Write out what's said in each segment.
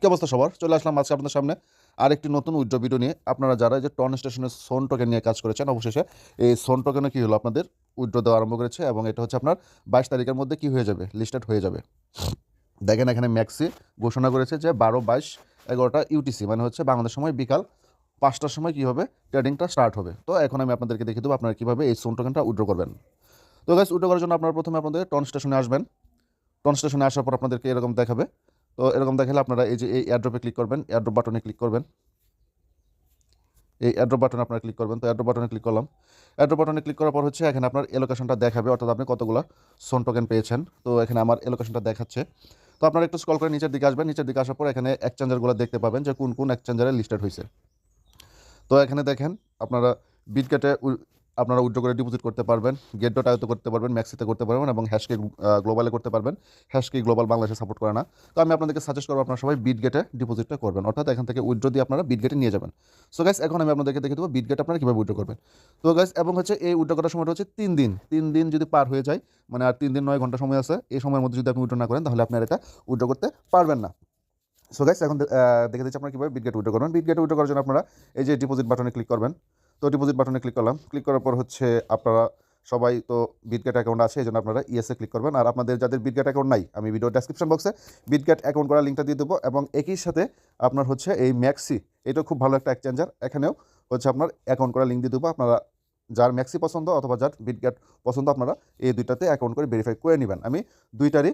কি অবস্থা সবার? চলে আসলাম আজকে আপনাদের সামনে। আরেকটি নতুন উইড্রো ভিডিও নিয়ে। আপনারা যারা যে টন স্টেশনের সোন টোকেন নিয়ে কাজ করেছেন, অবশেষে এই সোন টোকেনে কী হলো আপনাদের? উইড্রো দেওয়া আরম্ভ করেছে এবং এটা হচ্ছে আপনার বাইশ তারিখের মধ্যে কি হয়ে যাবে? লিস্টেড হয়ে যাবে। দেখেন এখানে ম্যাক্সি ঘোষণা করেছে যে বারো, বাইশ, এগারোটা ইউটিসি মানে হচ্ছে বাংলাদেশ সময় বিকাল পাঁচটার সময় কী হবে? ট্রেডিংটা স্টার্ট হবে। তো এখন আমি আপনাদেরকে দেখিয়ে দেবো আপনারা কীভাবে এই সোন টোকেনটা উইড্রো করবেন। তো গাছ উইড্রো করার জন্য আপনারা প্রথমে আপনাদের টন স্টেশনে আসবেন। টন স্টেশনে আসার পর আপনাদেরকে এরকম দেখাবে। তো এরকম দেখালে আপনারা এই যে এই এয়ারড্রপে ক্লিক করবেন এয়ারড্রপ বাটনে ক্লিক করবেন। এই এয়ারড্রপ বাটনে আপনারা ক্লিক করবেন। তো এয়ারড্রপ বাটনে ক্লিক করলাম। এয়ারড্রপ বাটনে ক্লিক করার পর হচ্ছে এখানে আপনার এলোকেশনটা দেখাবে, অর্থাৎ আপনি কতগুলো সোন টোকেন পেয়েছেন। তো এখানে আমার এলোকেশনটা দেখাচ্ছে। তো আপনারা একটু স্কল করে নিচের দিকে আসবেন। নিচের দিকে আসার পর এখানে এক্সচেঞ্জারগুলো দেখতে পাবেন যে কোন কোন এক্সচেঞ্জারে লিস্টেড হয়েছে। তো এখানে দেখেন, আপনারা বিটকেটে আপনারা উইড্রো করে ডিপোজিট করতে পারবেন গেট ডট আয়ত্ত করতে পারবেন ম্যাক্সিতে করতে পারবেন এবং হ্যাশকে গ্লোবালে করতে পারবেন। হ্যাশকে গ্লোবাল বাংলাদেশে সাপোর্ট করে না। তো আমি আপনাদেরকে সাজেস্ট করব আপনারা সবাই বিট গেটে ডিপোজিটটা করবেন। অর্থাৎ এখান থেকে উইড্রো দিয়ে আপনারা বিট গেটে নিয়ে যাবেন। সো গাইস এখন আমি আপনাদেরকে দেখে দেবো বিট গেট আপনারা কীভাবে উইড্রো করবেন। তো গাইস এবং হচ্ছে এই উইড্রো করার সময়টা হচ্ছে তিন দিন। তিন দিন যদি পার হয়ে যায় মানে আর তিন দিন নয় ঘণ্টা সময় আছে, এই সময়ের মধ্যে যদি আপনি উইড্রো না করেন, তাহলে আপনি আর এটা উইড্রো করতে পারবেন না। সো গাইস এখন দেখে দিচ্ছি আপনারা কীভাবে বিটগেট উইড্রো করবেন। বিটগেট উইড্রো করার জন্য আপনারা এই যে ডিপোজিট বাটনে ক্লিক করবেন। তো ডিপোজিট বাটনে ক্লিক করলাম। ক্লিক করার পর হচ্ছে আপনারা সবাই তো বিটগেট অ্যাকাউন্ট আছে এই জন্য আপনারা ইএসএ ক্লিক করবেন। আর আপনাদের যাদের বিটগেট অ্যাকাউন্ট নাই, আমি ভিডিও ডেসক্রিপশন বক্সে বিটগেট অ্যাকাউন্ট করার লিঙ্কটা দিয়ে দেবো এবং একই সাথে আপনার হচ্ছে এই ম্যাক্সি এটা খুব ভালো একটা এক্সচেঞ্জার এখানেও হচ্ছে আপনার অ্যাকাউন্ট করার লিঙ্ক দিয়ে দেবো। আপনারা যার ম্যাক্সি পছন্দ অথবা যার বিটগেট পছন্দ, আপনারা এই দুইটাতে অ্যাকাউন্ট করে ভেরিফাই করে নেবেন। আমি দুইটারই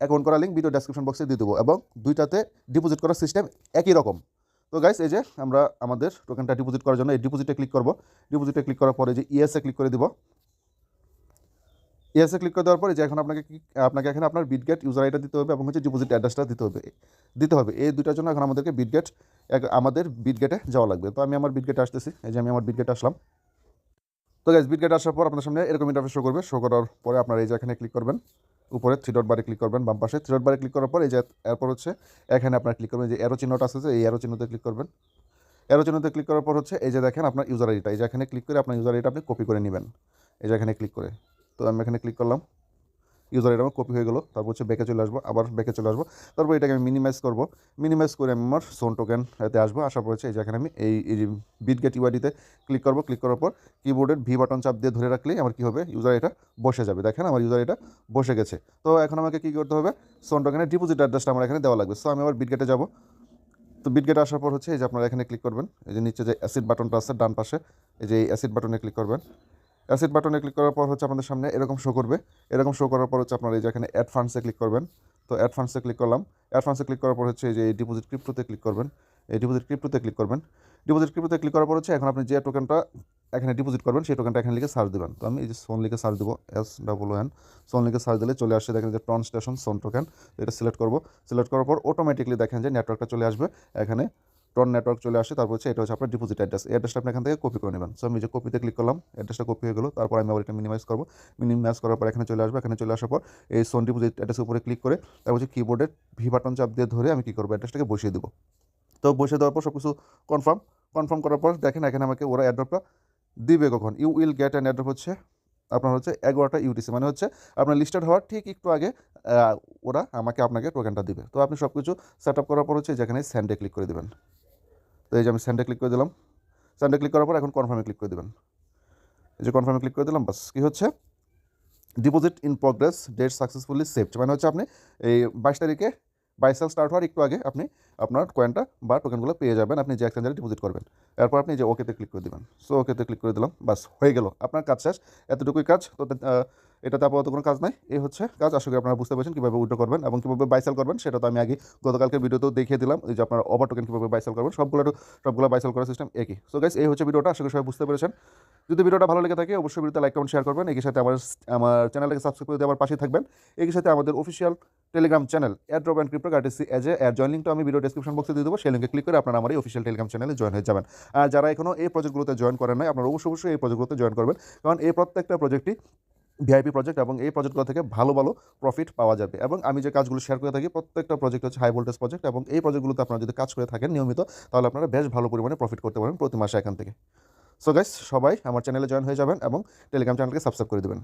অ্যাকাউন্ট করার লিঙ্ক ভিডিও ডেসক্রিপশন বক্সে দিয়ে দেবো এবং দুইটাতে ডিপোজিট করার সিস্টেম একই রকম। তো গাইস এই যে আমরা আমাদের টোকেনটা ডিপোজিট করার জন্য এই ডিপোজিটে ক্লিক করব। ডিপোজিটে ক্লিক করার পরে যে ইএসএ ক্লিক করে দিব। ইএসএ ক্লিক করে দেওয়ার পরে যে এখন আপনাকে আপনাকে এখানে আপনার বিটগেট ইউজার আইডি দিতে হবে এবং হচ্ছে ডিপোজিট অ্যাড্রেসটা দিতে হবে। দিতে হবে। এই দুটার জন্য এখন আমাদেরকে বিটগেট আমাদের বিটগেটে যাওয়া লাগবে। তো আমি আমার বিটগেটে আসতেছি। এই যে আমি আমার বিটগেটে আসলাম। তো গাইস বিটগেট আসার পর আপনার সামনে এরকম ইন্টারফেস শো করবে। শো করার পরে আপনার এই যে এখানে ক্লিক করবেন। উপরে থ্রি ডট বারে ক্লিক করবেন, বাম পাশে থ্রি ডট বারে ক্লিক করার পর এই যে এরপর হচ্ছে এখানে আপনার ক্লিক করবেন যে অ্যারো চিহ্নটা আছে এই অ্যারো চিহ্নতে ক্লিক করবেন। অ্যারো চিহ্নতে ক্লিক করার পর হচ্ছে এই যে দেখেন আপনার ইউজার আইডিটা এই যে এখানে ক্লিক করে আপনার ইউজার আইডিটা আপনি কপি করে নেবেন। এই যে এখানে ক্লিক করে। তো আমি এখানে ক্লিক করলাম। ইউজার আইডি আমার কপি হয়ে গেলো। তারপর হচ্ছে ব্যাকে চলে আসব, আবার ব্যাকে চলে আসব। তারপর এটাকে আমি মিনিমাইজ করব। মিনিমাইজ করে আমি আমার সোন টোকেন এতে আসব। আসার পর হচ্ছে এই যে এখানে আমি এই বিট গেট ইউআইডিতে ক্লিক করব। ক্লিক করার পর কিবোর্ডের ভি বাটন চাপ দিয়ে ধরে রাখলেই আমার কী হবে? ইউজার এটা বসে যাবে। দেখেন আমার ইউজার এটা বসে গেছে। তো এখন আমাকে কী করতে হবে? সোন টোকেনের ডিপোজিট অ্যাড্রেসটা আমার এখানে দেওয়া লাগবে। সো আমি আবার বিট গেটে যাব। তো বিট গেটে আসার পর হচ্ছে এই যে আপনারা এখানে ক্লিক করবেন। এই যে নিচে যে অ্যাসিড বাটনটা আছে, ডান পাশে, এই যে এই অ্যাসিড বাটনে ক্লিক করবেন। অ্যাসিড বাটনে ক্লিক করার পর হচ্ছে আপনাদের সামনে এরকম শো করবে। এরকম শো করার পর হচ্ছে আপনারা এই যে এখানে অ্যাড ফান্ডসে ক্লিক করবেন। তো অ্যাড ফান্ডসে ক্লিক করলাম। অ্যাড ফান্ডসে ক্লিক করার পর হচ্ছে এই যে ডিপোজিট ক্রিপ্টোতে ক্লিক করবেন। এই ডিপোজিট ক্রিপ্টোতে ক্লিক করবেন। ডিপোজিট ক্রিপ্টোতে ক্লিক করার পর হচ্ছে এখন আপনি যে টোকেনটা এখানে ডিপোজিট করবেন, সেই টোকেনটা এখানে লিখে সার্চ দেবেন। তো আমি এই যে সোন লিখে সার্চ দেবো এস ডাবল এন সোন লিখে সার্চ দিলে চলে আসছে দেখেন যে টন স্টেশন সোন টোকেন এটা সিলেক্ট করব। সিলেক্ট করার পর অটোমেটিকলি দেখেন যে নেটওয়ার্কটা চলে আসবে। এখানে টন নেটওয়ার্ক চলে আসে, তারপর হচ্ছে এটা হচ্ছে আপনার ডিপোজিট অ্যাড্রেস এই অ্যাড্রেসটা আপনি এখান থেকে কপি করে নেবেন। সো আমি যে কপিতে ক্লিক করলাম অ্যাড্রেসটা কপি হয়ে গেলো, তারপর আমি আবার এটা মিনিমাইজ করব। মিনিমাইজ করার পর এখানে চলে আসব, এখানে চলে আসার পর এই সোন ডিপোজিট অ্যাড্রেসের উপরে ক্লিক করে, তারপর হচ্ছে কিবোর্ডের ভি বাটন চাপ দিয়ে ধরে আমি কী করব? অ্যাড্রেসটাকে বসিয়ে দেবো। তো বসিয়ে দেওয়ার পর সব কিছু কনফার্ম কনফার্ম করার পর দেখেন এখানে আমাকে ওরা অ্যাড্রপটা দিবে কখন? You will get an airdrop হচ্ছে আপনার হচ্ছে এগারোটা ইউটিসি মানে হচ্ছে আপনার লিস্টেড হওয়ার ঠিক একটু আগে ওরা আমাকে, আপনাকে টোকেনটা দিবে। তো আপনি সব কিছু সেট আপ করার পর হচ্ছে যেখানে স্যান্ডে ক্লিক করে দেবেন। তো এই যে আমি স্যান্ডে ক্লিক করে দিলাম। স্যান্ডে ক্লিক করার পর এখন কনফার্মে ক্লিক করে দেবেন। এই যে কনফার্মে ক্লিক করে দিলাম, বাস, কী হচ্ছে? Deposit in progress date successfully saved মানে হচ্ছে আপনি এই বাইশ তারিখে বাইসাল স্টার্ট হওয়ার একটু আগে আপনি আপনার কয়েনটা বা টোকেনগুলো পেয়ে যাবেন, আপনি যে এক্সচেঞ্জারে ডিপোজিট করবেন। এরপর আপনি যে ওকেতে ক্লিক করে দেবেন। সো ওকেতে ক্লিক করে দিলাম, বাস, হয়ে গেল। আপনার কাজ শেষ। এতটুকুই কাজ। তো এটাতে আপাতত কোনো কাজ নাই। এই হচ্ছে কাজ। আশা করি আপনারা বুঝতে পারছেন কীভাবে উইড্রো করবেন এবং কীভাবে বাইসেল করবেন, সেটা তো আমি আগে গতকালকে ভিডিওতেও দেখিয়ে দিলাম। যে আপনার ওভার টোকেন কীভাবে বাইসেল করবেন সবগুলো সবগুলো বাইসেল করার সিস্টেম একই। সো গাইস এই হচ্ছে ভিডিওটা। আশা করি সবাই বুঝতে পেরেছেন। যদি ভিডিওটা ভালো লেগে থাকে, অবশ্যই ভিডিওতে লাইক কমেন্ট শেয়ার করবেন। একই সাথে আমার আমার চ্যানেলটাকে সাবস্ক্রাইব করে দিয়ে আমার পাশে থাকবেন। একই সাথে আমাদের official Telegram channel airdrop and crypto কার্টিসি এজ এ এর জয়েন লিঙ্কটা আমি ভিডিও ডেসক্রিপশন বক্সে দিয়ে দেবো। সেই লিঙ্কে ক্লিক করে আপনারা আমার এই অফিসিয়াল টেলিগ্রাম চ্যানেলে জয়েন হয়ে যাবেন। আর যারা এখনও এই প্রজেক্টগুলোতে জয়েন করেন নাই, আপনারা অবশ্যই অবশ্যই এই প্রজেক্টগুলোতে জয়েন করবেন। কারণ এই প্রত্যেকটা প্রজেক্টই ভিআইপি প্রজেক্ট এবং এই প্রজেক্টগুলো থেকে ভালো ভালো প্রফিট পাওয়া যাবে। এবং আমি যে কাজগুলো শেয়ার করে থাকি, প্রত্যেকটা প্রজেক্ট হচ্ছে হাই ভোল্টেজ প্রজেক্ট এবং এই প্রজেক্টগুলোতে আপনারা যদি কাজ করে থাকেন নিয়মিত, তাহলে আপনারা বেশ ভালো পরিমাণে প্রফিট করতে পারেন প্রতি মাসে এখান থেকে। সো গাইস সবাই আমার চ্যানেলে জয়েন হয়ে যাবেন এবং টেলিগ্রাম চ্যানেলকে সাবস্ক্রাইব করে দেবেন।